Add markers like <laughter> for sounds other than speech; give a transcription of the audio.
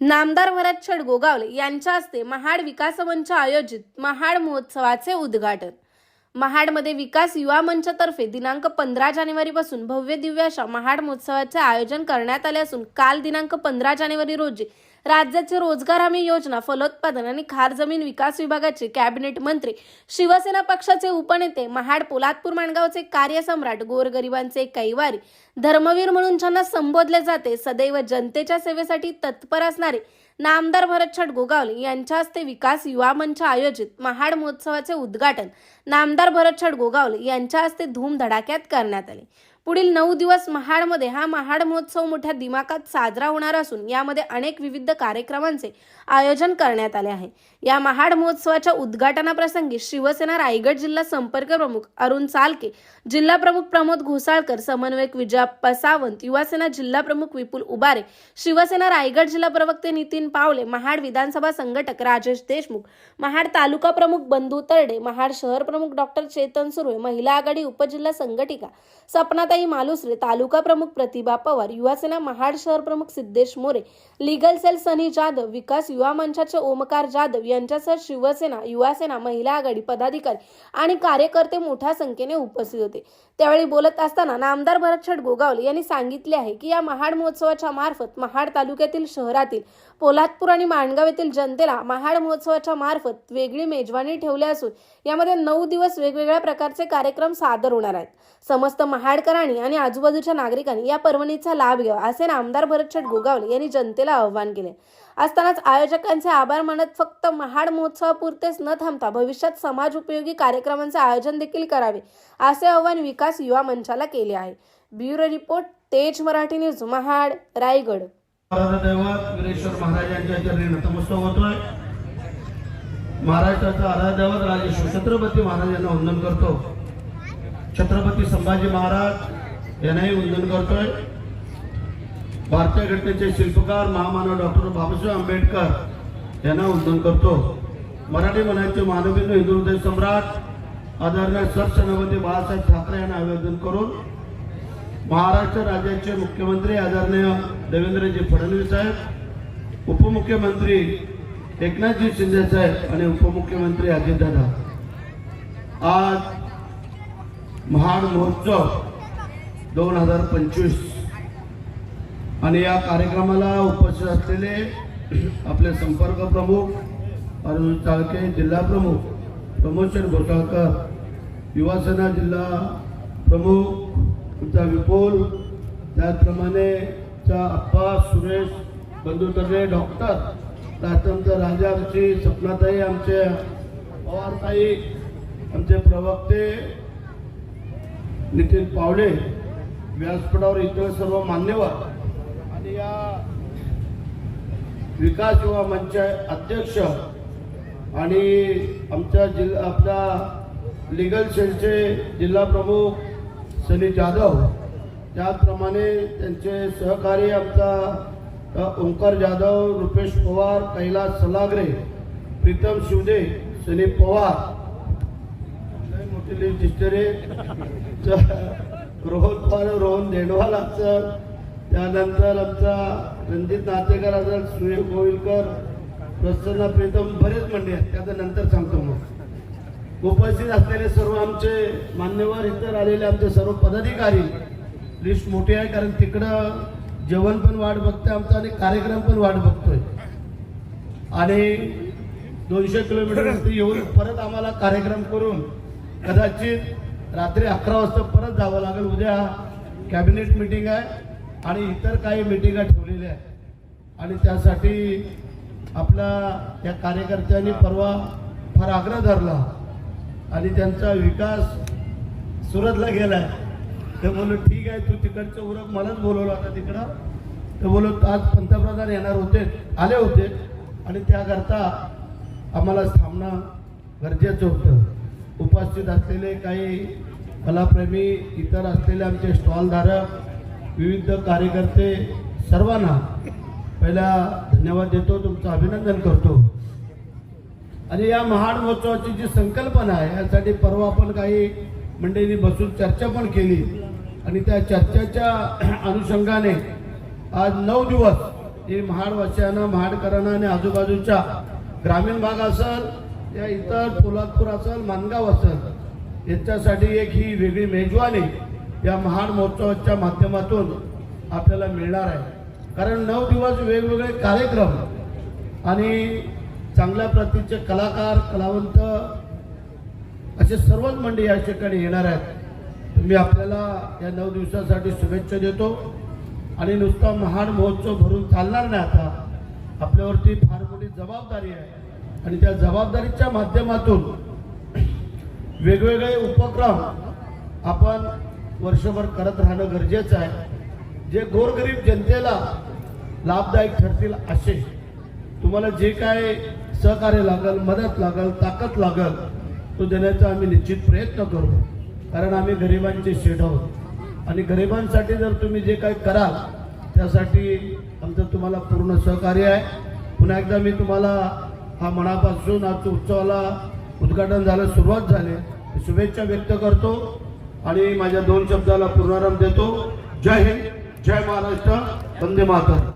नामदार भरत छड गोगावले यांच्या हस्ते महाड विकास मंच आयोजित महाड महोत्सवाचे उद्घाटन. महाडमध्ये विकास युवा मंचतर्फे दिनांक पंधरा जानेवारीपासून भव्य दिव्य अशा महाड महोत्सवाचे आयोजन करण्यात आले असून काल दिनांक पंधरा जानेवारी रोजी राज्याचे रोजगार हमी योजना फलोत्पादन आणि खार जमीन विकास विभागाचे कॅबिनेट मंत्री शिवसेना पक्षाचे उपनेते महाड पोलादपूर माणगावचे कार्यसम्राट गोरगरिबांचे कैवारी धर्मवीर म्हणून ज्यांना संबोधले जाते सदैव जनतेच्या सेवेसाठी तत्पर असणारे नामदार भरतछट गोगावले यांच्या हस्ते विकास युवा मंच आयोजित महाड महोत्सवाचे उद्घाटन नामदार भरतछट गोगावले यांच्या हस्ते धूमधडाक्यात करण्यात आले. पुढील नऊ दिवस महाडमध्ये हा महाड महोत्सव मोठ्या दिमाकात साजरा होणार असून यामध्ये अनेक विविध कार्यक्रमांचे आयोजन करण्यात आले आहे. या महाड महोत्सवाच्या उद्घाटनाप्रसंगी शिवसेना रायगड जिल्हा संपर्क प्रमुख अरुण चालके जिल्हा प्रमुख प्रमोद घोसाळकर समन्वयक विजया पसावंत युवासेना जिल्हा प्रमुख विपुल उबारे शिवसेना रायगड जिल्हा प्रवक्ते नितीन पावले महाड विधानसभा संघटक राजेश देशमुख महाड तालुका प्रमुख बंधू तरडे महाड शहर प्रमुख डॉक्टर चेतन सुर्वे महिला आघाडी उपजिल्हा संघटिका सपनाताई मालुसरे तालुका प्रमुख प्रतिभा पवार युवासेना महाड शहर प्रमुख सिद्धेश मोरे लीगल सेल सनी जाधव विकास युवा मंचाचे ओमकार जाधव यांच्यासह शिवसेना युवासेना महिला आघाडी पदाधिकारी आणि कार्यकर्ते मोठ्या संख्येने उपस्थित होते. त्यावेळी बोलत असताना नामदार भरत छट गोगावले यांनी सांगितले आहे की या महाड महोत्सवाच्या मार्फत महाड तालुक्यातील शहरातील पोलादपूर आणि माणगाव येथील जनतेला महाड महोत्सवाच्या मार्फत वेगळी मेजवानी ठेवली असून यामध्ये नऊ दिवस वेगवेगळ्या प्रकारचे कार्यक्रम सादर होणार आहेत. समस्त महाडकरांनी आणि आजूबाजूच्या नागरिकांनी या पर्वणीचा लाभ घ्यावा असे नामदार भरत गोगावले यांनी जनतेला आवाहन केले. असतानाच आयोजकांचे आभार मानत फक्त महाड महोत्सवापुरतेच न थांबता भविष्यात समाज उपयोगी कार्यक्रमांचे आयोजन देखील करावे असे आव्हान विकास युवा मंचाला केले आहे. ब्युरो रिपोर्ट तेज मराठी न्यूज महाड रायगड. दैवत वीरेश्वर महाराजांच्या चरणी नतमस्तक होतोय. महाराष्ट्राचा आराधदैवत राजे महाराजांना वंदन करतो. छत्रपती संभाजी महाराज यांनाही वंदन करतोय. भारतीय घटनेचे शिल्पकार महामानव डॉक्टर बाबासाहेब आंबेडकर यांना वंदन करतो. मराठी मनाचे मानविंद हिंदू हृदय सम्राट आदरणीय सरसेनापती बाळासाहेब ठाकरे यांना अभिवादन करून महाराष्ट्र राज्याचे मुख्यमंत्री आदरणीय देवेंद्रजी फडणवीस साहेब उपमुख्यमंत्री एकनाथजी शिंदे साहेब आणि उपमुख्यमंत्री अजितदादा. आज महाड महोत्सव दोन हजार पंचवीस आणि या कार्यक्रमाला उपस्थित असलेले आपले संपर्क प्रमुख अरुण चाळके जिल्हा प्रमुख प्रमोशन घोटाळकर युवासेना जिल्हा प्रमुख विपुल. त्याचप्रमाणे चा अप्पा सुरेश बंधू डॉक्टर त्याच्यानंतर राजा आमची सपनाताई आमचे पवारताई आमचे प्रवक्ते नितीन पावडे व्यासपीठावर इतर सर्व मान्यवर आणि या विकास युवा मंच अध्यक्ष आणि आमच्या जिल्हा आपला लिगल सेलचे जिल्हा प्रमुख सनी जाधव त्याचप्रमाणे त्यांचे सहकारी आमचा ओंकार जाधव रुपेश पवार कैलास सलागरे प्रीतम शिवदे सनी पवार. लय मोठी रोहन पवार रोहन देणवाल असं त्यानंतर आमचा रणजित नातेकर असेल सुनील गोविलकर प्रसन्न प्रीतम बरेच मंडळी आहेत. त्याचं नंतर सांगतो. उपस्थित असलेले सर्व आमचे मान्यवर इतर आलेले आमचे सर्व पदाधिकारी लिस्ट मोठी आहे कारण तिकडं जेवण पण वाट बघतोय आमचा आणि कार्यक्रम पण वाट बघतोय. आणि दोनशे किलोमीटर येऊन परत आम्हाला कार्यक्रम करून कदाचित रात्री अकरा वाजता परत जावं लागेल. उद्या कॅबिनेट मिटिंग आहे आणि इतर काही मिटिंगा ठेवलेल्या आहेत. आणि त्यासाठी आपला या कार्यकर्त्यांनी परवा फार आग्रह धरला. आणि त्यांचा विकास सुरतला आहे तर बोललो ठीक आहे तू तिकडचं उरक मलाच बोलवलं आता तिकडं. तर बोललो आज पंतप्रधान येणार होते आले होते आणि त्याकरता आम्हाला थांबणं गरजेचं होतं. उपस्थित असलेले काही कलाप्रेमी इतर असलेले आमचे स्टॉलधारक विविध कार्यकर्ते सर्वांना पहिला धन्यवाद देतो तुमचं अभिनंदन करतो. आणि या महाड महोत्सवाची जी संकल्पना आहे यासाठी परवा आपण काही मंडळींनी बसून चर्चा पण केली. आणि त्या चर्चेच्या <clears throat> अनुषंगाने आज नऊ दिवस ही महाडवासियांना महाडकरांना आणि आजूबाजूच्या ग्रामीण भाग असेल या इतर पोलादपूर असेल मानगाव असेल यांच्यासाठी एक ही वेगळी मेजवानी या महाड महोत्सवाच्या माध्यमातून आपल्याला मिळणार आहे. कारण नऊ दिवस वेगवेगळे कार्यक्रम आणि चांगल्या प्रतीचे कलाकार कलावंत असे सर्वच मंडळी या ठिकाणी येणार आहेत. मी आपल्याला या नऊ दिवसासाठी शुभेच्छा देतो. आणि नुसता महान महोत्सव भरून चालणार नाही आता. आपल्यावरती फार मोठी जबाबदारी आहे. आणि त्या जबाबदारीच्या माध्यमातून वेगवेगळे उपक्रम आपण वर्षभर करत राहणं गरजेचं आहे. जे गोरगरीब जनतेला लाभदायक ठरतील असे. तुम्हाला जे काय सहकार्य लागल मदत लागल ताकद लागल तो देण्याचा आम्ही निश्चित प्रयत्न करू. कारण आम्ही गरिबांचे शेठ आहोत. आणि गरिबांसाठी जर तुम्ही जे काही कराल त्यासाठी आमचं तुम्हाला पूर्ण सहकार्य आहे. पुन्हा एकदा मी तुम्हाला हा मनापासून आज उत्सवाला उद्घाटन झालं सुरुवात झाली. शुभेच्छा व्यक्त करतो आणि माझ्या दोन शब्दाला पूर्णाराम देतो. जय हिंद जय महाराष्ट्र वंदे माता